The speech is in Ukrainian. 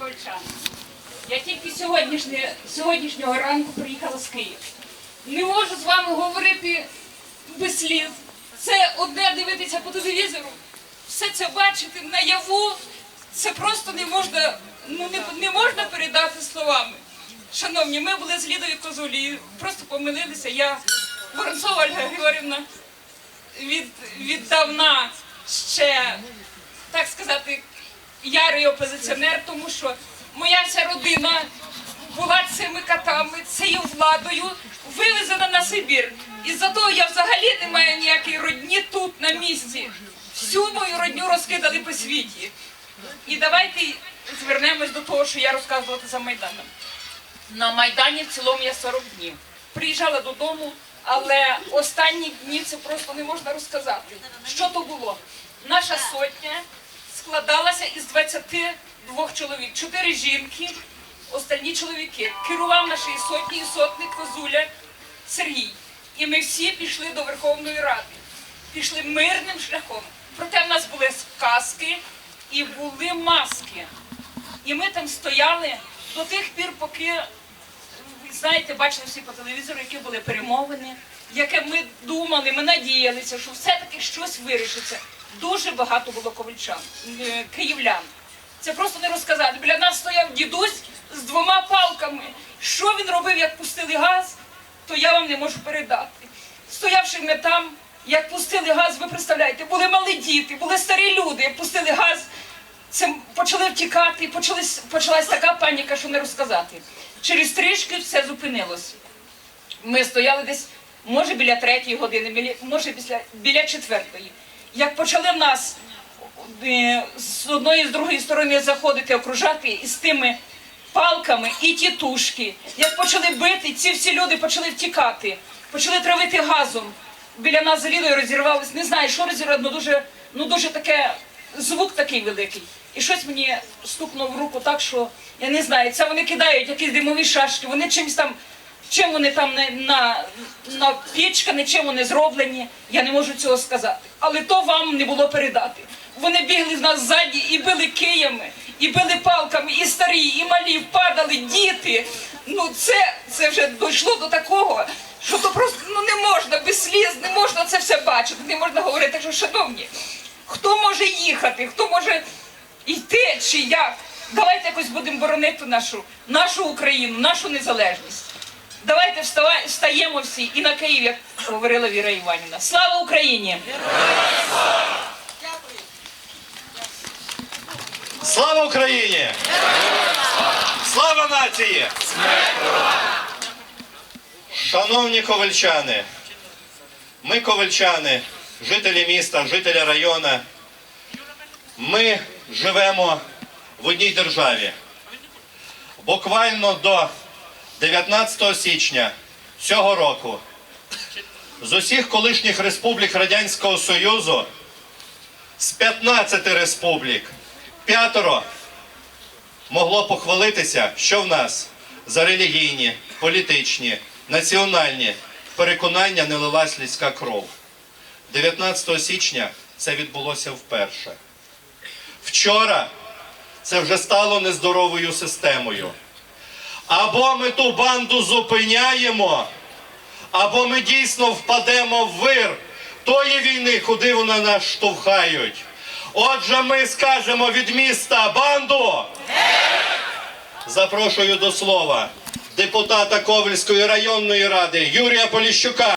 ковальчани. Я тільки сьогоднішнього ранку приїхала з Києва. Не можу з вами говорити без слів. Це одне дивитися по телевізору, все це бачити наяву. Це просто не можна, ну не, не можна передати словами. Шановні, ми були з Лідою Козулі, просто помилилися. Я Воронцова Ольга Григорівна від, віддавна ще, так сказати, ярий опозиціонер, тому що моя вся родина була цими катами, цією владою вивезена на Сибір. І за того я взагалі не маю ніякої родні тут, на місці. Всю мою родню розкидали по світі. І давайте звернемось до того, що я розказувала за Майданом. На Майдані в цілому я 40 днів. Приїжджала додому, але останні дні це просто не можна розказати. Що то було? Наша сотня складалася із 22 чоловік, чотири жінки, останні чоловіки. Керував нашої сотні і сотник Козуля Сергій. І ми всі пішли до Верховної Ради. Пішли мирним шляхом. Проте в нас були сказки і були маски. І ми там стояли до тих пір, поки знаєте, бачили всі по телевізору, які були перемовини, яке ми думали, ми надіялися, що все-таки щось вирішиться. Дуже багато було ковальчан, е, київлян. Це просто не розказати. Біля нас стояв дідусь з двома палками. Що він робив, як пустили газ, то я вам не можу передати. Стоявши ми там, як пустили газ, ви представляєте, були малі діти, були старі люди, як пустили газ, це почали втікати, почалась, почалась така паніка, що не розказати. Через трішки все зупинилось. Ми стояли десь, може, біля третьої години, може, біля, біля четвертої. Як почали в нас е, з одної з другої сторони заходити, окружати із тими палками і тітушки, як почали бити, ці всі люди почали втікати, почали травити газом. Біля нас за Лідою розірвалось, не знаю, що розірвало, ну дуже, ну дуже таке, звук такий великий. І щось мені стукнуло в руку так, що я не знаю, це вони кидають якісь димові шашки, вони чимось там, чим вони там не- на, на пічкані, чим вони зроблені, я не можу цього сказати. Але то вам не було передати. Вони бігли в нас ззаді і били киями, і били палками, і старі, і малі, падали, діти. Ну це, це вже дійшло до такого, що то просто ну, не можна без сліз, не можна це все бачити, не можна говорити, що шановні, хто може їхати, хто може йти чи як? Давайте якось будемо боронити нашу, нашу Україну, нашу незалежність. Давайте вставай, встаємо всі і на Київ, як говорила Віра Іванівна. Слава Україні! Слава Україні! Слава нації! Шановні ковальчани, ми ковальчани, жителі міста, жителі району, ми живемо в одній державі. Буквально до 19 січня цього року з усіх колишніх республік Радянського Союзу з 15 республік п'ятеро могло похвалитися, що в нас за релігійні, політичні, національні переконання не лилась людська кров. 19 січня це відбулося вперше. Вчора це вже стало нездоровою системою. Або ми ту банду зупиняємо, або ми дійсно впадемо в вир тої війни, куди вони нас штовхають. Отже, ми скажемо від міста банду. Запрошую до слова депутата Ковельської районної ради Юрія Поліщука.